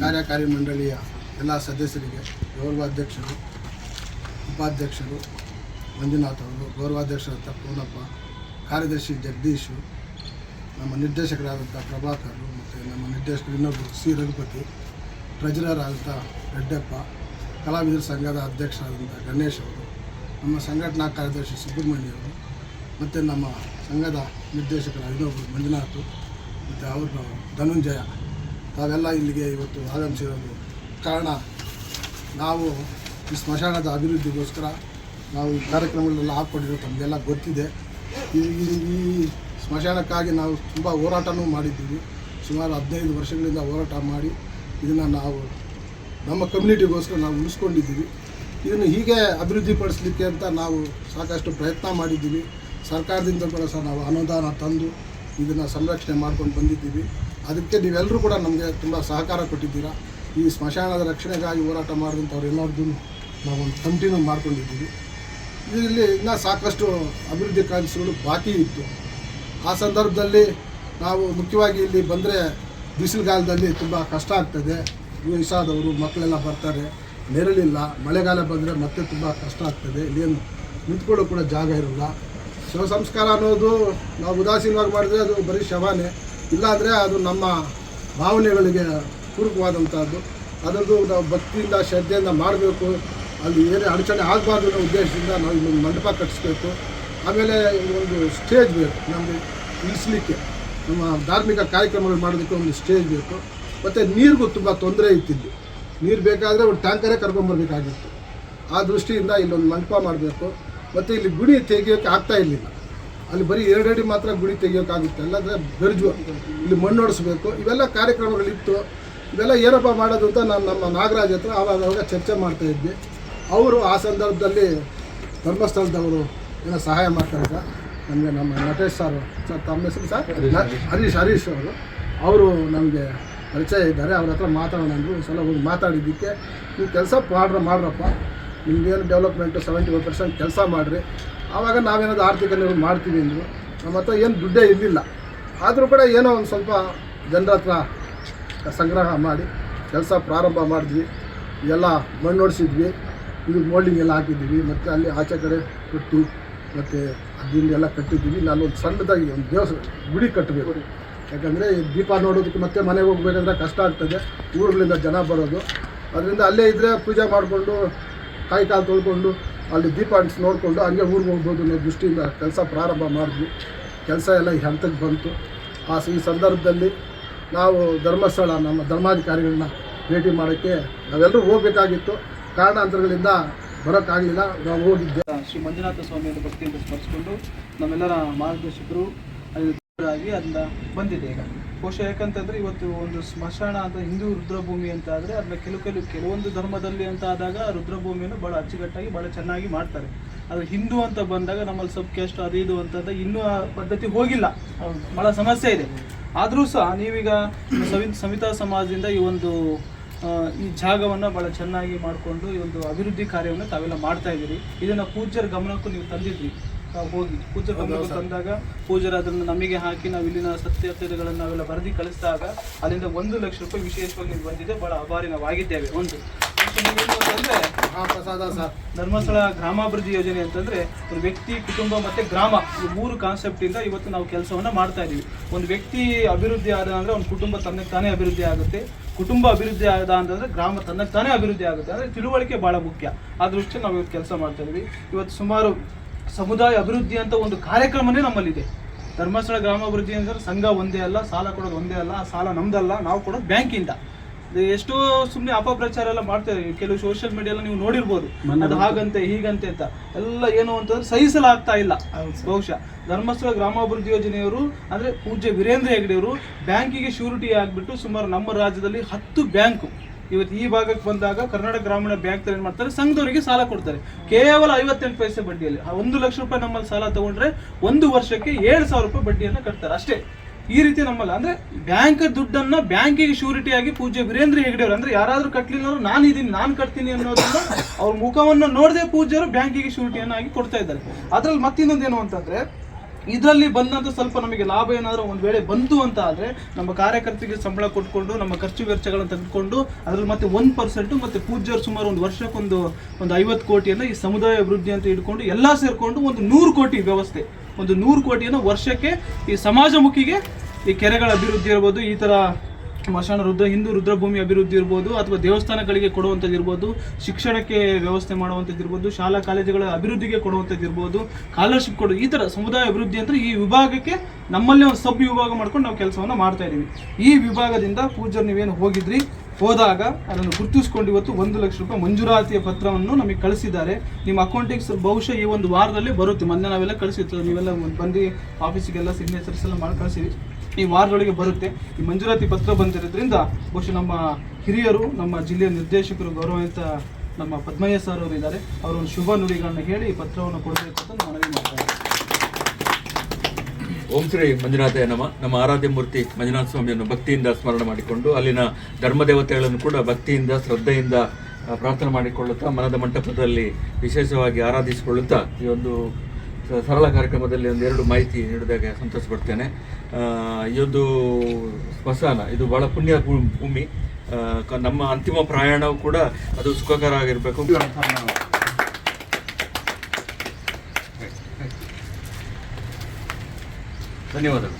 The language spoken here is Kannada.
ಕಾರ್ಯಕಾರಿ ಮಂಡಳಿಯ ಎಲ್ಲ ಸದಸ್ಯರಿಗೆ ಗೌರವಾಧ್ಯಕ್ಷರು, ಉಪಾಧ್ಯಕ್ಷರು ಮಂಜುನಾಥ್ ಅವರು ಗೌರವಾಧ್ಯಕ್ಷರಾದ ಪೂನಪ್ಪ, ಕಾರ್ಯದರ್ಶಿ ಜಗದೀಶು, ನಮ್ಮ ನಿರ್ದೇಶಕರಾದಂಥ ಪ್ರಭಾಕರ್ ಮತ್ತು ನಮ್ಮ ನಿರ್ದೇಶಕರು ಇನ್ನೊಬ್ಬರು ಸಿ. ರಘುಪತಿ ಟ್ರೆಜರರಾದಂಥ ರೆಡ್ಡಪ್ಪ ಕಲಾವಿದರ ಸಂಘದ ಅಧ್ಯಕ್ಷರಾದಂಥ ಗಣೇಶ್ ಅವರು, ನಮ್ಮ ಸಂಘಟನಾ ಕಾರ್ಯದರ್ಶಿ ಸುಬ್ರಹ್ಮಣ್ಯ ಅವರು, ಮತ್ತು ನಮ್ಮ ಸಂಘದ ನಿರ್ದೇಶಕರ ಇನ್ನೊಬ್ಬರು ಮಂಜುನಾಥ್ ಮತ್ತು ಅವರು ಧನುಂಜಯ. ತಾವೆಲ್ಲ ಇಲ್ಲಿಗೆ ಇವತ್ತು ಆಗಮಿಸಿರೋದು ಕಾರಣ ನಾವು ಈ ಸ್ಮಶಾನದ ಅಭಿವೃದ್ಧಿಗೋಸ್ಕರ ನಾವು ಈ ಕಾರ್ಯಕ್ರಮಗಳೆಲ್ಲ ಹಾಕ್ಕೊಂಡಿರೋ ತಮಗೆಲ್ಲ ಗೊತ್ತಿದೆ. ಈ, ಈ- ಈ ಸ್ಮಶಾನಕ್ಕಾಗಿ ನಾವು ತುಂಬ ಹೋರಾಟನೂ ಮಾಡಿದ್ದೀವಿ. ಸುಮಾರು ಹದಿನೈದು ವರ್ಷಗಳಿಂದ ಹೋರಾಟ ಮಾಡಿ ಇದನ್ನು ನಾವು ನಮ್ಮ ಕಮ್ಯುನಿಟಿಗೋಸ್ಕರ ನಾವು ಉಳಿಸ್ಕೊಂಡಿದ್ದೀವಿ. ಇದನ್ನು ಹೀಗೆ ಅಭಿವೃದ್ಧಿಪಡಿಸಲಿಕ್ಕೆ ಅಂತ ನಾವು ಸಾಕಷ್ಟು ಪ್ರಯತ್ನ ಮಾಡಿದ್ದೀವಿ. ಸರ್ಕಾರದಿಂದ ಕೂಡ ಸಹ ನಾವು ಅನುದಾನ ತಂದು ಇದನ್ನು ಸಂರಕ್ಷಣೆ ಮಾಡ್ಕೊಂಡು ಬಂದಿದ್ದೀವಿ. ಅದಕ್ಕೆ ನೀವೆಲ್ಲರೂ ಕೂಡ ನಮಗೆ ತುಂಬ ಸಹಕಾರ ಕೊಟ್ಟಿದ್ದೀರಾ. ಈ ಸ್ಮಶಾನದ ರಕ್ಷಣೆಗಾಗಿ ಹೋರಾಟ ಮಾಡಿದಂಥವ್ರು ಎಲ್ಲರದ್ದು ನಾವೊಂದು ಕಂಟಿನ್ಯೂ ಮಾಡ್ಕೊಂಡಿದ್ದೀವಿ. ಇದರಲ್ಲಿ ಇನ್ನೂ ಸಾಕಷ್ಟು ಅಭಿವೃದ್ಧಿ ಕಾರ್ಯಗಳು ಬಾಕಿ ಇತ್ತು. ಆ ಸಂದರ್ಭದಲ್ಲಿ ನಾವು ಮುಖ್ಯವಾಗಿ ಇಲ್ಲಿ ಬಂದರೆ ಬಿಸಿಲುಗಾಲದಲ್ಲಿ ತುಂಬ ಕಷ್ಟ ಆಗ್ತದೆ. ವಯಸ್ಸಾದವರು, ಮಕ್ಕಳೆಲ್ಲ ಬರ್ತಾರೆ. ನೆರಳಿಲ್ಲ. ಮಳೆಗಾಲ ಬಂದರೆ ಮತ್ತೆ ತುಂಬ ಕಷ್ಟ ಆಗ್ತದೆ. ಇಲ್ಲೇನು ನಿಂತ್ಕೊಳ್ಳೋ ಕೂಡ ಜಾಗ ಇರೋಲ್ಲ. ಶವ ಸಂಸ್ಕಾರ ಅನ್ನೋದು ನಾವು ಉದಾಸೀನವಾಗಿ ಮಾಡಿದ್ರೆ ಅದು ಬರೀ ಶವನೇ. ಇಲ್ಲಾಂದರೆ ಅದು ನಮ್ಮ ಭಾವನೆಗಳಿಗೆ ಪೂರಕವಾದಂಥದ್ದು ಅದರದ್ದು ನಾವು ಭಕ್ತಿಯಿಂದ, ಶ್ರದ್ಧೆಯಿಂದ ಮಾಡಬೇಕು. ಅಲ್ಲಿ ಏನೇ ಅಡಚಣೆ ಆಗಬಾರ್ದು ಅನ್ನೋ ಉದ್ದೇಶದಿಂದ ನಾವು ಇಲ್ಲೊಂದು ಮಂಟಪ ಕಟ್ಟಿಸ್ಬೇಕು. ಆಮೇಲೆ ಒಂದು ಸ್ಟೇಜ್ ಬೇಕು, ನಮಗೆ ಇಳಿಸ್ಲಿಕ್ಕೆ. ನಮ್ಮ ಧಾರ್ಮಿಕ ಕಾರ್ಯಕ್ರಮಗಳು ಮಾಡೋದಕ್ಕೆ ಒಂದು ಸ್ಟೇಜ್ ಬೇಕು. ಮತ್ತು ನೀರಿಗೂ ತುಂಬ ತೊಂದರೆ ಇತ್ತಿದ್ದು. ನೀರು ಬೇಕಾದರೆ ಒಂದು ಟ್ಯಾಂಕರೇ ಕರ್ಕೊಂಬರ್ಬೇಕಾಗಿತ್ತು ಆ ದೃಷ್ಟಿಯಿಂದ ಇಲ್ಲೊಂದು ಮಂಟಪ ಮಾಡಬೇಕು. ಮತ್ತು ಇಲ್ಲಿ ಗುಡಿ ತೆಗಿಯೋಕ್ಕೆ ಆಗ್ತಾ ಇರಲಿಲ್ಲ. ಅಲ್ಲಿ ಬರೀ ಎರಡು ಅಡಿ ಮಾತ್ರ ಗುಡಿ ತೆಗಿಯೋಕ್ಕಾಗುತ್ತೆ ಅಲ್ಲಾಂದರೆ ಬೆರ್ಜು. ಇಲ್ಲಿ ಮಣ್ಣು ಹೊಡಿಸ್ಬೇಕು ಇವೆಲ್ಲ ಕಾರ್ಯಕ್ರಮಗಳಿತ್ತು ಇವೆಲ್ಲ ಏನಪ್ಪ ಮಾಡೋದು ಅಂತ ನಾನು ನಮ್ಮ ನಾಗರಾಜ್ ಹತ್ರ ಆವಾಗ ಅವಾಗ ಚರ್ಚೆ ಮಾಡ್ತಾ ಇದ್ವಿ. ಅವರು ಆ ಸಂದರ್ಭದಲ್ಲಿ ಧರ್ಮಸ್ಥಳದವರು ಏನೋ ಸಹಾಯ ಮಾಡ್ತಾರೆ ಸರ್. ನಮಗೆ ನಮ್ಮ ನಟೇಶ್ ಸರ್ ಸರ್ ತಮ್ಮ ಹೆಸರು ಸರ್? ಹರೀಶ್ ಹರೀಶ್. ಅವರು. ಅವರು ನಮಗೆ ಪರಿಚಯ ಇದ್ದಾರೆ. ಅವ್ರ ಹತ್ರ ಮಾತಾಡೋಣ ಅಂದರು. ಒಂದು ಸಲ ಹೋಗಿ ಮಾತಾಡಿದ್ದಕ್ಕೆ ನೀವು ಕೆಲಸ ಮಾಡ್ರ ಮಾಡ್ರಪ್ಪ. ನಿಮ್ಗೇನು ಡೆವಲಪ್ಮೆಂಟು ಸೆವೆಂಟಿ ಒನ್ ಪರ್ಸೆಂಟ್ ಕೆಲಸ ಮಾಡಿರಿ. ಆವಾಗ ನಾವೇನಾದ್ರು ಆರ್ಥಿಕ ನೆರವು ಮಾಡ್ತೀವಿ ಅಂದರು. ನಮ್ಮ ಹತ್ರ ಏನು ದುಡ್ಡೇ ಇರಲಿಲ್ಲ. ಆದರೂ ಕೂಡ ಏನೋ ಒಂದು ಸ್ವಲ್ಪ ಜನರ ಹತ್ರ ಸಂಗ್ರಹ ಮಾಡಿ, ಕೆಲಸ ಪ್ರಾರಂಭ ಮಾಡಿದ್ವಿ. ಎಲ್ಲ ಮಣ್ಣು ಹೊಡ್ಸಿದ್ವಿ ಇದು ಮೋಲ್ಡಿಂಗ್ ಎಲ್ಲ ಹಾಕಿದ್ದೀವಿ. ಮತ್ತು ಅಲ್ಲಿ ಆಚೆ ಕಡೆ ಕೊಟ್ಟು, ಮತ್ತು ಅದಿಂದೆಲ್ಲ ಕಟ್ಟಿದ್ದೀವಿ. ನಾನು ಒಂದು ಸಣ್ಣದಾಗಿ ಒಂದು ದೇವಸ್ಥಾನ ಗುಡಿ ಕಟ್ಟಬೇಕು ಯಾಕಂದರೆ ದೀಪ ನೋಡೋದಕ್ಕೆ ಮತ್ತೆ ಮನೆಗೆ ಹೋಗ್ಬೇಕಂದ್ರೆ ಕಷ್ಟ ಆಗ್ತದೆ. ಊರುಗಳಿಂದ ಜನ ಬರೋದು. ಅದರಿಂದ ಅಲ್ಲೇ ಇದ್ದರೆ ಪೂಜೆ ಮಾಡಿಕೊಂಡು, ಕಾಯಿ ಕಾಲು ತೊಳ್ಕೊಂಡು ಅಲ್ಲಿ ದೀಪ ಅಂಟಿಸಿ ನೋಡಿಕೊಂಡು ಹಂಗೆ ಊರಿಗೆ ಹೋಗ್ಬೋದು ಅನ್ನೋ ದೃಷ್ಟಿಯಿಂದ ಕೆಲಸ ಪ್ರಾರಂಭ ಮಾಡಿದ್ವಿ. ಕೆಲಸ ಎಲ್ಲ ಈ ಹಂತಕ್ಕೆ ಬಂತು. ಆ ಈ ಸಂದರ್ಭದಲ್ಲಿ ನಾವು ಧರ್ಮಸ್ಥಳ, ನಮ್ಮ ಧರ್ಮಾಧಿಕಾರಿಗಳನ್ನ ಭೇಟಿ ಮಾಡೋಕ್ಕೆ ನಾವೆಲ್ಲರೂ ಹೋಗಬೇಕಾಗಿತ್ತು. ಕಾರಣಾಂತರಗಳಿಂದ ಬರೋಕ್ಕಾಗಲಿಲ್ಲ. ನಾವು ಹೋಗಿದ್ದೆ. ಶ್ರೀ ಮಂಜುನಾಥ ಸ್ವಾಮಿಯನ್ನು ಭಕ್ತಿಯಿಂದ ಸ್ಮರಿಸಿಕೊಂಡು ನಮ್ಮೆಲ್ಲರ ಮಾರ್ಗದರ್ಶಕರು ಅದನ್ನ ಬಂದಿದೆ ಈಗ. ಬಹುಶಃ ಯಾಕಂತಂದ್ರೆ ಇವತ್ತು ಒಂದು ಸ್ಮಶಾನ ಅಂತ ಹಿಂದೂ ರುದ್ರಭೂಮಿ ಅಂತ ಆದರೆ ಅದನ್ನ ಕೆಲವು ಕೆಲವು ಕೆಲವೊಂದು ಧರ್ಮದಲ್ಲಿ ಅಂತ ಆದಾಗ ರುದ್ರಭೂಮಿಯನ್ನು ಬಹಳ ಅಚ್ಚುಕಟ್ಟಾಗಿ ಬಹಳ ಚೆನ್ನಾಗಿ ಮಾಡ್ತಾರೆ. ಆದರೆ ಹಿಂದೂ ಅಂತ ಬಂದಾಗ ನಮ್ಮಲ್ಲಿ ಸಬ್ ಕ್ಯಾಸ್ಟ್ ಅದು ಇದು ಅಂತ ಇನ್ನೂ ಆ ಪದ್ಧತಿ ಹೋಗಿಲ್ಲ. ಬಹಳ ಸಮಸ್ಯೆ ಇದೆ. ಆದರೂ ಸಹ ನೀವೀಗ ಸವಿ ಸವಿತಾ ಸಮಾಜದಿಂದ ಈ ಒಂದು ಈ ಜಾಗವನ್ನು ಬಹಳ ಚೆನ್ನಾಗಿ ಮಾಡಿಕೊಂಡು ಈ ಒಂದು ಅಭಿವೃದ್ಧಿ ಕಾರ್ಯವನ್ನು ತಾವೆಲ್ಲ ಮಾಡ್ತಾ ಇದ್ದೀರಿ. ಇದನ್ನ ಪೂಜ್ಯರ ಗಮನಕ್ಕೂ ನೀವು ತಂದಿದ್ರಿ. ತಾವು ಹೋಗಿ ಪೂಜ್ಯರ ಗಮನಕ್ಕೆ ತಂದಾಗ ಪೂಜ್ಯರು ಅದನ್ನು ನಮಗೆ ಹಾಕಿ ನಾವು ಇಲ್ಲಿನ ಸತ್ಯತೆಗಳನ್ನು ನಾವೆಲ್ಲ ಬರೆದು ಕಳಿಸಿದಾಗ ಅಲ್ಲಿಂದ ಒಂದು ಲಕ್ಷ ರೂಪಾಯಿ ವಿಶೇಷವಾಗಿ ನೀವು ಬಂದಿದೆ. ಬಹಳ ಆಭಾರಿ ನಾವಾಗಿದ್ದೇವೆ. ಒಂದು. ಅಂತಂದ್ರೆ ಸರ್. ಧರ್ಮಸ್ಥಳ ಗ್ರಾಮಾಭಿವೃದ್ಧಿ ಯೋಜನೆ ಅಂತಂದ್ರೆ ಒಂದು ವ್ಯಕ್ತಿ ಕುಟುಂಬ ಮತ್ತೆ ಗ್ರಾಮ ಈ ಮೂರು ಕಾನ್ಸೆಪ್ಟ್ ಇಂದ ಇವತ್ತು ನಾವು ಕೆಲಸವನ್ನ ಮಾಡ್ತಾ ಇದೀವಿ. ಒಂದು ವ್ಯಕ್ತಿ ಅಭಿವೃದ್ಧಿ ಆದ ಅಂದ್ರೆ ಒಂದು ಕುಟುಂಬ ತನ್ನಕ್ಕೆ ತಾನೇ ಅಭಿವೃದ್ಧಿ ಆಗುತ್ತೆ. ಕುಟುಂಬ ಅಭಿವೃದ್ಧಿ ಆದ ಅಂತಂದ್ರೆ ಗ್ರಾಮ ತನ್ನಕ್ಕೆ ತಾನೇ ಅಭಿವೃದ್ಧಿ ಆಗುತ್ತೆ. ಅಂದ್ರೆ ತಿಳುವಳಿಕೆ ಬಹಳ ಮುಖ್ಯ. ಆ ದೃಷ್ಟಿ ನಾವು ಇವತ್ತು ಕೆಲಸ ಮಾಡ್ತಾ ಇದೀವಿ. ಇವತ್ತು ಸುಮಾರು ಸಮುದಾಯ ಅಭಿವೃದ್ಧಿ ಅಂತ ಒಂದು ಕಾರ್ಯಕ್ರಮನೇ ನಮ್ಮಲ್ಲಿದೆ. ಧರ್ಮಸ್ಥಳ ಗ್ರಾಮಾಭಿವೃದ್ಧಿ ಅಂದರೆ ಸಂಘ ಒಂದೇ ಅಲ್ಲ ಸಾಲ ಕೊಡೋದು ಒಂದೇ ಅಲ್ಲ ಆ ಸಾಲ ನಮ್ದಲ್ಲ ನಾವು ಕೊಡೋದು ಬ್ಯಾಂಕಿಂದ. ಇಂದ ಎಷ್ಟೋ ಸುಮ್ಮನೆ ಅಪಪ್ರಚಾರ ಎಲ್ಲ ಮಾಡ್ತಾರೆ. ಕೆಲವು ಸೋಷಿಯಲ್ ಮೀಡಿಯಲ್ಲ ನೀವು ನೋಡಿರ್ಬೋದು. ಅದು ಹಾಗಂತೆ ಹೀಗಂತೆ ಅಂತ. ಎಲ್ಲ ಏನು ಅಂತಂದ್ರೆ ಸಹಿಸಲಾಗ್ತಾ ಇಲ್ಲ. ಬಹುಶಃ ಧರ್ಮಸ್ಥಳ ಗ್ರಾಮಾಭಿವೃದ್ಧಿ ಯೋಜನೆಯವರು ಅಂದ್ರೆ ಪೂಜ್ಯ ವೀರೇಂದ್ರ ಹೆಗ್ಡೆಯವರು ಬ್ಯಾಂಕಿಗೆ ಶ್ಯೂರಿಟಿ ಆಗ್ಬಿಟ್ಟು ಸುಮಾರು ನಮ್ಮ ರಾಜ್ಯದಲ್ಲಿ ಹತ್ತು ಬ್ಯಾಂಕು. ಇವತ್ತು ಈ ಭಾಗಕ್ಕೆ ಬಂದಾಗ ಕರ್ನಾಟಕ ಗ್ರಾಮೀಣ ಬ್ಯಾಂಕ್ ಏನು ಮಾಡ್ತಾರೆ? ಸಂಘದವರಿಗೆ ಸಾಲ ಕೊಡ್ತಾರೆ. ಕೇವಲ ಐವತ್ತೆಂಟು ಪೈಸೆ ಬಡ್ಡಿಯಲ್ಲಿ. ಒಂದು ಲಕ್ಷ ರೂಪಾಯಿ ನಮ್ಮಲ್ಲಿ ಸಾಲ ತಗೊಂಡ್ರೆ ಒಂದು ವರ್ಷಕ್ಕೆ ಏಳು ಸಾವಿರ ರೂಪಾಯಿ ಬಡ್ಡಿಯನ್ನು ಕಟ್ತಾರೆ. ಅಷ್ಟೇ. ಈ ರೀತಿ ನಮ್ಮಲ್ಲ ಅಂದ್ರೆ ಬ್ಯಾಂಕ್ ದುಡ್ಡನ್ನ ಬ್ಯಾಂಕಿಗೆ ಶ್ಯೂರಿಟಿ ಆಗಿ ಪೂಜ್ಯ ವೀರೇಂದ್ರ ಅವರು ಅಂದ್ರೆ ಯಾರಾದ್ರೂ ಕಟ್ಲಿಲ್ಲ ಅಂದ್ರೆ ನಾನು ಇದೀನಿ, ನಾನು ಕಟ್ತೀನಿ ಅನ್ನೋದನ್ನ ಅವ್ರ ಮುಖವನ್ನ ನೋಡದೆ ಪೂಜ್ಯರು ಬ್ಯಾಂಕಿಗೆ ಶ್ಯೂರಿಟಿಯನ್ನಾಗಿ ಕೊಡ್ತಾ ಇದ್ದಾರೆ. ಅದ್ರಲ್ಲಿ ಮತ್ತಿನ್ನೊಂದೇನು ಅಂತಂದ್ರೆ ಇದರಲ್ಲಿ ಬಂದಂಥ ಸ್ವಲ್ಪ ನಮಗೆ ಲಾಭ ಏನಾದರೂ ಒಂದು ವೇಳೆ ಬಂತು ಅಂತ ಆದರೆ ನಮ್ಮ ಕಾರ್ಯಕರ್ತರಿಗೆ ಸಂಬಳ ಕೊಟ್ಕೊಂಡು, ನಮ್ಮ ಖರ್ಚು ವೆಚ್ಚಗಳನ್ನು ತೆಗೆದುಕೊಂಡು ಅದರಲ್ಲಿ ಮತ್ತೆ ಒಂದು ಪರ್ಸೆಂಟು ಮತ್ತು ಪೂಜ್ಯರು ಸುಮಾರು ಒಂದು ವರ್ಷಕ್ಕೊಂದು ಒಂದು ಐವತ್ತು ಕೋಟಿಯನ್ನು ಈ ಸಮುದಾಯ ಅಭಿವೃದ್ಧಿ ಅಂತ ಇಟ್ಕೊಂಡು ಎಲ್ಲ ಸೇರಿಕೊಂಡು ಒಂದು ನೂರು ಕೋಟಿ ವ್ಯವಸ್ಥೆ. ಒಂದು ನೂರು ಕೋಟಿಯನ್ನು ವರ್ಷಕ್ಕೆ ಈ ಸಮಾಜಮುಖಿಗೆ ಈ ಕೆರೆಗಳ ಅಭಿವೃದ್ಧಿ ಇರ್ಬೋದು, ಈ ಥರ ಸ್ಮಶಾನ ರುದ್ರ, ಹಿಂದೂ ರುದ್ರಭೂಮಿ ಅಭಿವೃದ್ಧಿ ಇರ್ಬೋದು ಅಥವಾ ದೇವಸ್ಥಾನಗಳಿಗೆ ಕೊಡುವಂಥದ್ದು ಇರ್ಬೋದು, ಶಿಕ್ಷಣಕ್ಕೆ ವ್ಯವಸ್ಥೆ ಮಾಡುವಂಥದ್ದು ಇರ್ಬೋದು, ಶಾಲಾ ಕಾಲೇಜುಗಳ ಅಭಿವೃದ್ಧಿಗೆ ಕೊಡುವಂಥದ್ದು ಇರ್ಬೋದು ಸ್ಕಾಲರ್ಶಿಪ್ ಕೊಡು, ಈ ಥರ ಸಮುದಾಯ ಅಭಿವೃದ್ಧಿ ಅಂದರೆ ಈ ವಿಭಾಗಕ್ಕೆ ನಮ್ಮಲ್ಲೇ ಒಂದು ಸಬ್ ವಿಭಾಗ ಮಾಡ್ಕೊಂಡು ನಾವು ಕೆಲಸವನ್ನು ಮಾಡ್ತಾ ಇದ್ದೀವಿ. ಈ ವಿಭಾಗದಿಂದ ಪೂಜರ್ ನೀವೇನು ಹೋಗಿದ್ರಿ, ಹೋದಾಗ ಅದನ್ನು ಗುರುತಿಸ್ಕೊಂಡು ಇವತ್ತು ಒಂದು ಲಕ್ಷ ರೂಪಾಯಿ ಮಂಜೂರಾತಿಯ ಪತ್ರವನ್ನು ನಮಗೆ ಕಳಿಸಿದ್ದಾರೆ. ನಿಮ್ಮ ಅಕೌಂಟಿಗೆ ಬಹುಶಃ ಈ ಒಂದು ವಾರದಲ್ಲಿ ಬರುತ್ತೆ. ಮೊನ್ನೆ ನಾವೆಲ್ಲ ಕಳಿಸಿತ್ತು ನೀವೆಲ್ಲ ಬಂದು ಆಫೀಸಿಗೆಲ್ಲ ಸಿಗ್ನೇಚರ್ಸ್ ಎಲ್ಲ ಮಾಡಿ ಕಳಿಸಿವಿ ಈ ವಾರದೊಳಗೆ ಬರುತ್ತೆ. ಈ ಮಂಜೂರಾತಿ ಪತ್ರ ಬಂದಿರೋದ್ರಿಂದ ಬಹುಶಃ ನಮ್ಮ ಹಿರಿಯರು, ನಮ್ಮ ಜಿಲ್ಲೆಯ ನಿರ್ದೇಶಕರು ಗೌರವಾನ್ವಿತ ನಮ್ಮ ಪದ್ಮಯ್ಯ ಸರ್ ಅವರು ಇದ್ದಾರೆ. ಅವರೊಂದು ಶುಭ ನುಡಿಗಳನ್ನ ಹೇಳಿ ಪತ್ರವನ್ನು ಕೊಡಬೇಕು ಅಂತ ಮನವಿ ಮಾಡ್ತಾರೆ ಓಂ ಶ್ರೀ ಮಂಜುನಾಥ ನಮ. ನಮ್ಮ ಆರಾಧ್ಯ ಮೂರ್ತಿ ಮಂಜುನಾಥ ಸ್ವಾಮಿಯನ್ನು ಭಕ್ತಿಯಿಂದ ಸ್ಮರಣೆ ಮಾಡಿಕೊಂಡು ಅಲ್ಲಿನ ಧರ್ಮದೇವತೆಗಳನ್ನು ಕೂಡ ಭಕ್ತಿಯಿಂದ, ಶ್ರದ್ಧೆಯಿಂದ ಪ್ರಾರ್ಥನೆ ಮಾಡಿಕೊಳ್ಳುತ್ತಾ ಮನದ ಮಂಟಪದಲ್ಲಿ ವಿಶೇಷವಾಗಿ ಆರಾಧಿಸಿಕೊಳ್ಳುತ್ತಾ ಈ ಒಂದು ಸರಳ ಕಾರ್ಯಕ್ರಮದಲ್ಲಿ ಒಂದೆರಡು ಮಾಹಿತಿ ನೀಡಿದಾಗ ಸಂತೋಷ ಪಡ್ತೇನೆ ಇದೊಂದು ಸ್ಮಶಾನ, ಇದು ಬಹಳ ಪುಣ್ಯ ಭೂಮಿ. ನಮ್ಮ ಅಂತಿಮ ಪ್ರಯಾಣವು ಕೂಡ ಅದು ಸುಖಕರ ಆಗಿರಬೇಕು. ಧನ್ಯವಾದಗಳು.